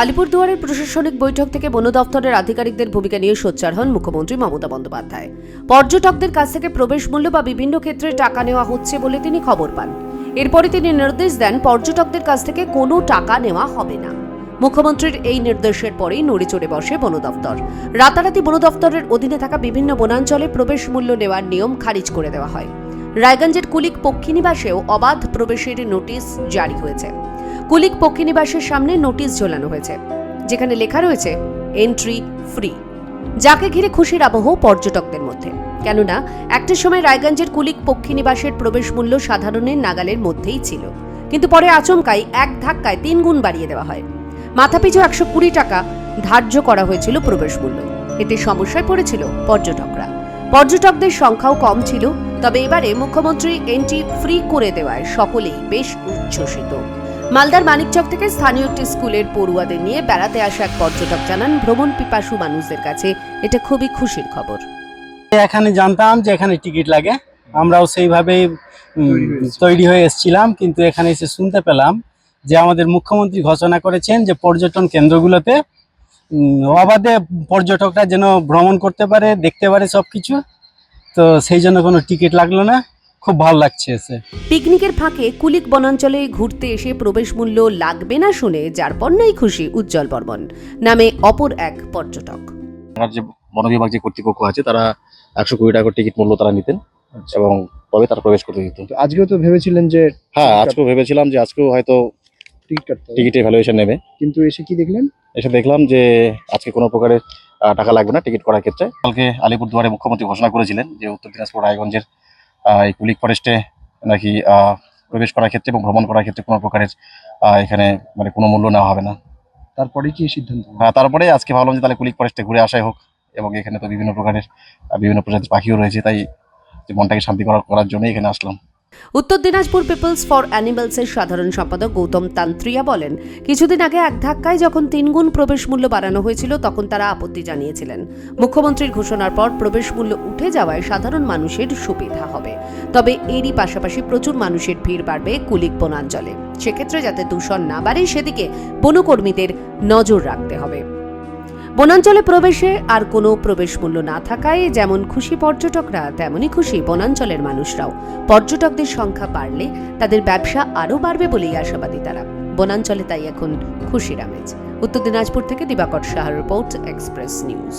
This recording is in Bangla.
আলিপুরদুয়ারের প্রশাসনিক বৈঠক থেকে বন দপ্তরের আধিকারিকদের ভূমিকা নিয়ে সোচ্চার হন মুখ্যমন্ত্রী মমতা বন্দ্যোপাধ্যায়। পর্যটকদের কাছ থেকে প্রবেশ মূল্য বা বিভিন্ন ক্ষেত্রে টাকা নেওয়া হচ্ছে বলে তিনি খবর পান। এরপরে তিনি নির্দেশ দেন পর্যটকদের কাছ থেকে কোনো টাকা নেওয়া হবে না। মুখ্যমন্ত্রীর এই নির্দেশের পরেই নড়ে চড়ে বসে বন দপ্তর। রাতারাতি বন দপ্তরের অধীনে থাকা বিভিন্ন বনাঞ্চলে প্রবেশ মূল্য নেওয়ার নিয়ম খারিজ করে দেওয়া হয়। রায়গঞ্জের কুলিক পক্ষী নিবাসেও অবাধ প্রবেশের নোটিশ জারি হয়েছে। কুলিক পক্ষীনিবাসের সামনে নোটিশ ঝোলানো হয়েছে, যেখানে লেখা রয়েছে এন্ট্রি ফ্রি যাকে ঘিরে খুশির আবহ পর্যটকদের মধ্যে। কেননা, একটা সময় রায়গঞ্জের কুলিক পক্ষীনিবাসের প্রবেশ মূল্য সাধারণের নাগালের মধ্যেই ছিল। কিন্তু পরে আচমকাই এক ধাক্কায় তিন গুণ বাড়িয়ে দেওয়া হয়। মাথাপিছু একশো কুড়ি টাকা ধার্য করা হয়েছিল প্রবেশ মূল্য। এতে সমস্যায় পড়েছিল পর্যটকরা। পর্যটকদের সংখ্যাও কম ছিল, তবে এবারে মুখ্যমন্ত্রী এন্ট্রি ফ্রি করে দেওয়ায় সকলেই বেশ উচ্ছ্বসিত। মালদার মানিকচক থেকে স্থানীয় একটি স্কুলের পড়ুয়াদের নিয়ে বেড়াতে আসা এক পর্যটক জানান ভ্রমণ পিপাসু মানুষদের কাছে এটা খুবই খুশির খবর। এখানে জানতাম যে এখানে টিকিট লাগে। আমরাও সেইভাবেই তৈরি হয়ে এসেছিলাম। কিন্তু এখানে এসে শুনতে পেলাম যে আমাদের মুখ্যমন্ত্রী ঘোষণা করেছেন যে পর্যটন কেন্দ্রগুলোতে অবাধে পর্যটকরা যেন ভ্রমণ করতে পারে দেখতে পারে সব কিছু তো সেই জন্য কোনো টিকিট লাগল না। খুব ভালো লাগছে এসে। পিকনিকের ফাঁকে কুলিক বনাঞ্চলে ঘুরতে এসে প্রবেশ মূল্য লাগবে না শুনে যার পণ্যই খুশি উজ্জ্বল বর্মন নামে অপর এক পর্যটক। আমার যে বন বিভাগ যে কর্তৃপক্ষ আছে তারা একশো কুড়ি টাকা টিকিট মূল্য তারা নিতেন এবং তবে তারা প্রবেশ করতে দিত আজকেও তো ভেবেছিলেন যে হ্যাঁ আজকেও ভেবেছিলাম যে আজকেও হয়তো টিকিট কাটতে হবে। টিকিটের ভ্যালুয়েশন নেবে। কিন্তু এসে কি দেখলেন? এসে দেখলাম যে আজকে কোনো প্রকারের টাকা লাগবে না টিকিট করার ক্ষেত্রে। কালকে আলিপুরদুয়ারে মুখ্যমন্ত্রী ঘোষণা করেছিলেন যে উত্তর দিনাজপুর রায়গঞ্জের এই কুলিক ফরেস্টে নাকি প্রবেশ করার ক্ষেত্রে এবং ভ্রমণ করার ক্ষেত্রে কোনো প্রকারের এখানে মানে কোনো মূল্য নেওয়া হবে না। তারপরে কি সিদ্ধান্ত? হ্যাঁ, তারপরে আজকে ভাবলাম যে তাহলে কুলিক ফরেস্টে ঘুরে আসাই হোক এবং এখানে তো বিভিন্ন প্রকারের বিভিন্ন প্রজাতির পাখিও রয়েছে তাই মনটাকে শান্তি করার করার জন্য এখানে আসলাম। উত্তর দিনাজপুর পিপলস ফর অ্যানিমালসের সাধারণ সম্পাদক গৌতম তান্ত্রিয়া বলেন, কিছুদিন আগে এক ধাক্কায় যখন তিনগুণ প্রবেশ মূল্য বাড়ানো হয়েছিল, তখন তারা আপত্তি জানিয়েছিলেন। মুখ্যমন্ত্রীর ঘোষণার পর প্রবেশ মূল্য উঠে যাওয়ায় সাধারণ মানুষের সুবিধা হবে। তবে এরই পাশাপাশি প্রচুর মানুষের ভিড় বাড়বে কুলিক বনাঞ্চলে। সেক্ষেত্রে যাতে দূষণ না বাড়ে, সেদিকে বনকর্মীদের নজর রাখতে হবে। বনাঞ্চলে প্রবেশে আর কোনো প্রবেশ মূল্য না থাকায় যেমন খুশি পর্যটকরা, তেমনই খুশি বনাঞ্চলের মানুষরাও। পর্যটকদের সংখ্যা বাড়লে তাদের ব্যবসা আরও বাড়বে বলেই আশাবাদী তারা। বনাঞ্চলে তাই এখন খুশির আমেজ। উত্তর দিনাজপুর থেকে Dibakar Shah report, Express News.